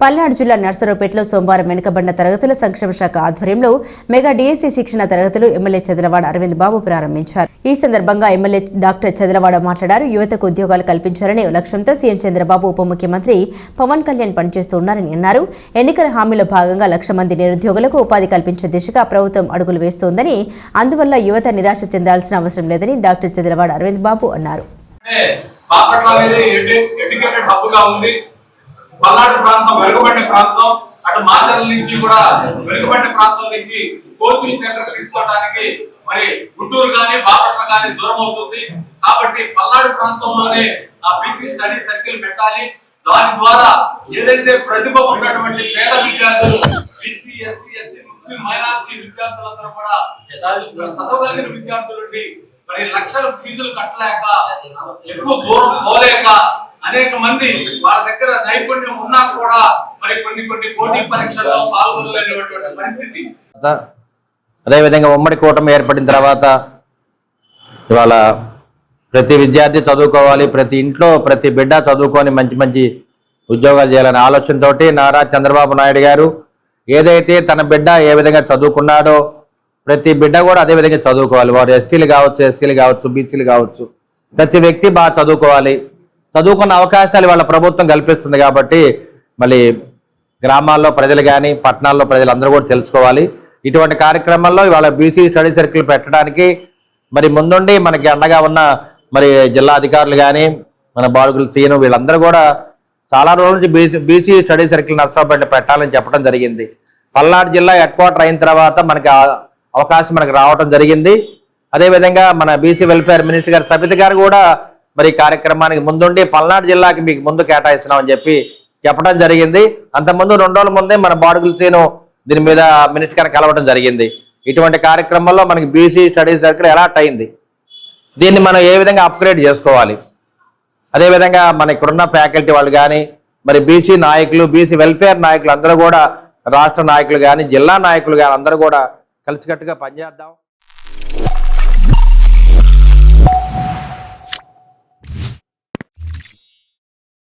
పల్నాడు జిల్లా నర్సరావుపేటలో సోమవారం వెనుకబడిన తరగతుల సంక్షేమ శాఖ ఆధ్వర్యంలో మెగా డిఎస్సీ శిక్షణ తరగతులు ఎమ్మెల్యే చదలవాడ అరవింద్ బాబు ప్రారంభించారు. ఈ సందర్భంగా ఎమ్మెల్యే డాక్టర్ చదలవాడ మాట్లాడారు. యువతకు ఉద్యోగాలు కల్పించాలనే లక్ష్యంతో సీఎం చంద్రబాబు ఉప ముఖ్యమంత్రి పవన్ కళ్యాణ్ పనిచేస్తున్నారని అన్నారు. ఎన్నికల హామీలో భాగంగా లక్ష మంది నిరుద్యోగులకు ఉపాధి కల్పించే దిశగా ప్రభుత్వం అడుగులు వేస్తోందని అందువల్ల యువత నిరాశ చెందాల్సిన అవసరం లేదని డాక్టర్ చదలవాడ అరవింద్ బాబు అన్నారు. బాపట్ల ఎడ్యుకేటెడ్ ఉంది. పల్నాడు ప్రాంతం వెనుకబడిన ప్రాంతం అటు మాచర్ల నుంచి కూడా వెనుకబడిన ప్రాంతం నుంచి కోచింగ్ సెంటర్ తీసుకోవడానికి మరి గుంటూరు గాని బాపట్ల గాని దూరం అవుతుంది. కాబట్టి పల్నాడు ప్రాంతంలోనే ఆ బీసీ స్టడీ సర్కిల్ పెట్టాలి. దాని ద్వారా ఏదైతే ప్రతిభ ఉన్నటువంటి పేద విద్యార్థులు బీసీ ఎస్సీ ఎస్టీ ముస్లిం మైనారిటీ విద్యార్థులందరూ కూడా చదవగలిగిన విద్యార్థులండి మరి లక్షల ఫీజులు కట్టలేక ఎక్కువ దూరం పోలేక అనేక మంది వాళ్ళ దగ్గర నైపుణ్యం ఉన్నా కూడా మరి కొన్ని కొన్ని పోటీ పరీక్షల్లో పాల్గొనలేనటువంటి పరిస్థితి. అదేవిధంగా ఉమ్మడి కూటమి ఏర్పడిన తర్వాత ఇవాళ ప్రతి విద్యార్థి చదువుకోవాలి ప్రతి ఇంట్లో ప్రతి బిడ్డ చదువుకొని మంచి మంచి ఉద్యోగాలు చేయాలనే ఆలోచనతోటి నారా చంద్రబాబు నాయుడు గారు ఏదైతే తన బిడ్డ ఏ విధంగా చదువుకున్నాడో ప్రతి బిడ్డ కూడా అదే విధంగా చదువుకోవాలి. వారు ఎస్టీలు కావచ్చు ఎస్సీలు కావచ్చు బీసీలు కావచ్చు ప్రతి వ్యక్తి బాగా చదువుకోవాలి. చదువుకున్న అవకాశాలు వాళ్ళ ప్రభుత్వం కల్పిస్తుంది కాబట్టి మళ్ళీ గ్రామాల్లో ప్రజలు కానీ పట్టణాల్లో ప్రజలు అందరూ కూడా తెలుసుకోవాలి. ఇటువంటి కార్యక్రమాల్లో ఇవాళ బీసీ స్టడీ సర్కిల్ పెట్టడానికి మరి ముందుండి మనకి అండగా ఉన్న మరి జిల్లా అధికారులు కానీ మన బాడుగులు సీను వీళ్ళందరూ కూడా చాలా రోజుల నుంచి BC BC study circle Narasaraopet పెట్టాలని చెప్పడం జరిగింది. పల్నాడు జిల్లా హెడ్ క్వార్టర్ అయిన తర్వాత మనకి అవకాశం మనకి రావడం జరిగింది. అదేవిధంగా మన బీసీ వెల్ఫేర్ మినిస్టర్ గారు సబిత గారు కూడా మరి కార్యక్రమానికి ముందుండి పల్నాడు జిల్లాకి మీకు ముందు కేటాయిస్తున్నామని చెప్పి చెప్పడం జరిగింది. అంతకుముందు రెండు రోజుల ముందే మన బాడుగుల సీను దీని మీద మినిట్ కనుక కలవడం జరిగింది. ఇటువంటి కార్యక్రమంలో మనకి బీసీ స్టడీస్ దగ్గర ఎలాట్ అయింది. దీన్ని మనం ఏ విధంగా అప్గ్రేడ్ చేసుకోవాలి? అదేవిధంగా మన ఇక్కడున్న ఫ్యాకల్టీ వాళ్ళు కానీ మరి బీసీ నాయకులు బీసీ వెల్ఫేర్ నాయకులు అందరూ కూడా రాష్ట్ర నాయకులు కానీ జిల్లా నాయకులు కానీ అందరూ కూడా కలిసికట్టుగా పనిచేద్దాం.